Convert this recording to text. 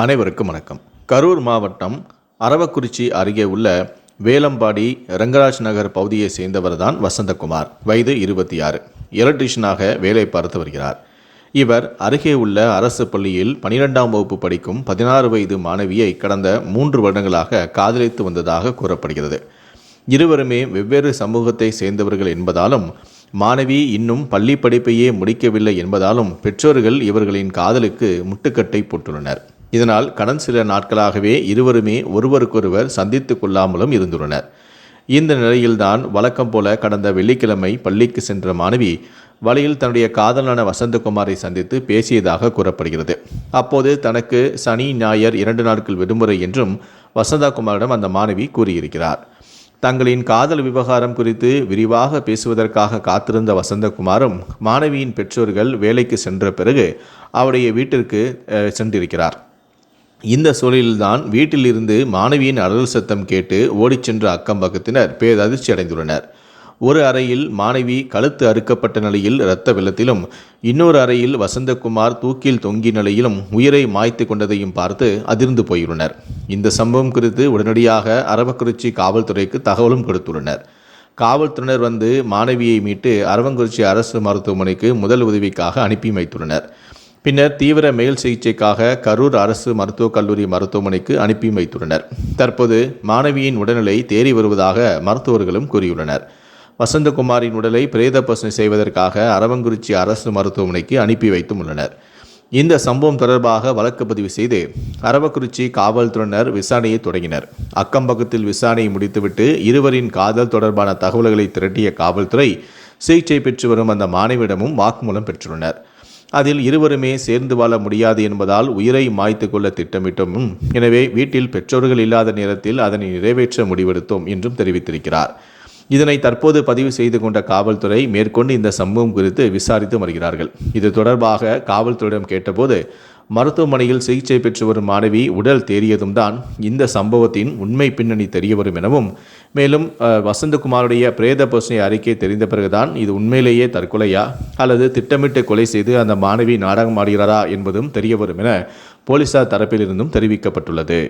அனைவருக்கும் வணக்கம். கரூர் மாவட்டம் அரவக்குறிச்சி அருகே உள்ள வேலம்பாடி ரங்கராஜ் நகர் பகுதியை சேர்ந்தவர் தான் வசந்தகுமார். வயது இருபத்தி ஆறு எலக்ட்ரிஷியனாக வேலை பார்த்து வருகிறார். இவர் அருகே உள்ள அரசு பள்ளியில் பனிரெண்டாம் வகுப்பு படிக்கும் பதினாறு வயது மாணவியை கடந்த மூன்று வருடங்களாக காதலித்து வந்ததாக கூறப்படுகிறது. இருவருமே வெவ்வேறு சமூகத்தை சேர்ந்தவர்கள் என்பதாலும் மாணவி இன்னும் பள்ளி படிப்பையே முடிக்கவில்லை என்பதாலும் பெற்றோர்கள் இவர்களின் காதலுக்கு முட்டுக்கட்டை போட்டுள்ளனர். இதனால் கடந்த சில நாட்களாகவே இருவருமே ஒருவருக்கொருவர் சந்தித்து கொள்ளாமலும் இருந்துள்ளனர். இந்த நிலையில்தான் வழக்கம் போல கடந்த வெள்ளிக்கிழமை பள்ளிக்கு சென்ற மாணவி வழியில் தன்னுடைய காதலான வசந்தகுமாரை சந்தித்து பேசியதாக கூறப்படுகிறது. அப்போது தனக்கு சனி ஞாயர் இரண்டு நாட்கள் விடுமுறை என்றும் வசந்தகுமாரிடம் அந்த மாணவி கூறியிருக்கிறார். தங்களின் காதல் விவகாரம் குறித்து விரிவாக பேசுவதற்காக காத்திருந்த வசந்தகுமாரும் மாணவியின் பெற்றோர்கள் வேலைக்கு சென்ற பிறகு அவருடைய வீட்டிற்கு சென்றிருக்கிறார். இந்த சூழலில்தான் வீட்டிலிருந்து மாணவியின் அலறல் சத்தம் கேட்டு ஓடிச் சென்ற அக்கம் பக்கத்தினர் பேரதிர்ச்சி அடைந்துள்ளனர். ஒரு அறையில் மாணவி கழுத்து அறுக்கப்பட்ட நிலையில் இரத்த வெள்ளத்திலும் இன்னொரு அறையில் வசந்தகுமார் தூக்கில் தொங்கிய நிலையிலும் உயிரை மாய்த்து கொண்டதையும் பார்த்து அதிர்ந்து போயுள்ளனர். இந்த சம்பவம் குறித்து உடனடியாக அரவக்குறிச்சி காவல்துறைக்கு தகவலும் கொடுத்துள்ளனர். காவல்துறையினர் வந்து மாணவியை மீட்டு அரவங்குறிச்சி அரசு மருத்துவமனைக்கு முதல் உதவிக்காக அனுப்பி வைத்துள்ளனர். பின்னர் தீவிர மேல் சிகிச்சைக்காக கரூர் அரசு மருத்துவக் கல்லூரி மருத்துவமனைக்கு அனுப்பி வைத்துள்ளனர். தற்போது மாணவியின் உடல்நிலை தேறி வருவதாக மருத்துவர்களும் கூறியுள்ளனர். வசந்தகுமாரின் உடலை பிரேத பசனை செய்வதற்காக அரவங்குறிச்சி அரசு மருத்துவமனைக்கு அனுப்பி வைத்தும் உள்ளனர். இந்த சம்பவம் தொடர்பாக வழக்கு பதிவு செய்து அரவக்குறிச்சி காவல்துறையினர் விசாரணையை தொடங்கினர். அக்கம்பக்கத்தில் விசாரணையை முடித்துவிட்டு இருவரின் காதல் தொடர்பான தகவல்களை திரட்டிய காவல்துறை சிகிச்சை பெற்று வரும் அந்த மாணவியிடமும் வாக்குமூலம் பெற்றுள்ளனர். அதில் இருவருமே சேர்ந்து வாழ முடியாது என்பதால் உயிரை மாய்த்து கொள்ள திட்டமிட்டோம். எனவே வீட்டில் பெற்றோர்கள் இல்லாத நேரத்தில் அதனை நிறைவேற்ற முடிவெடுத்தோம் என்றும் தெரிவித்திருக்கிறார். இதனை தற்போது பதிவு செய்து கொண்ட காவல்துறை மேற்கொண்டு இந்த சம்பவம் குறித்து விசாரித்து வருகிறார்கள். இது தொடர்பாக காவல்துறையிடம் கேட்டபோது மருத்துவமனையில் சிகிச்சை பெற்று வரும் மாணவி உடல் தேறியதும் தான் இந்த சம்பவத்தின் உண்மை பின்னணி தெரிய வரும் எனவும் மேலும் வசந்தகுமாருடைய பிரேத பசுனை அறிக்கை தெரிந்த பிறகுதான் இது உண்மையிலேயே தற்கொலையா அல்லது திட்டமிட்டு கொலை செய்து அந்த மாணவி நாடகம் ஆடுகிறாரா என்பதும் தெரிய வரும் என போலீசார் தரப்பிலிருந்தும் தெரிவிக்கப்பட்டுள்ளது.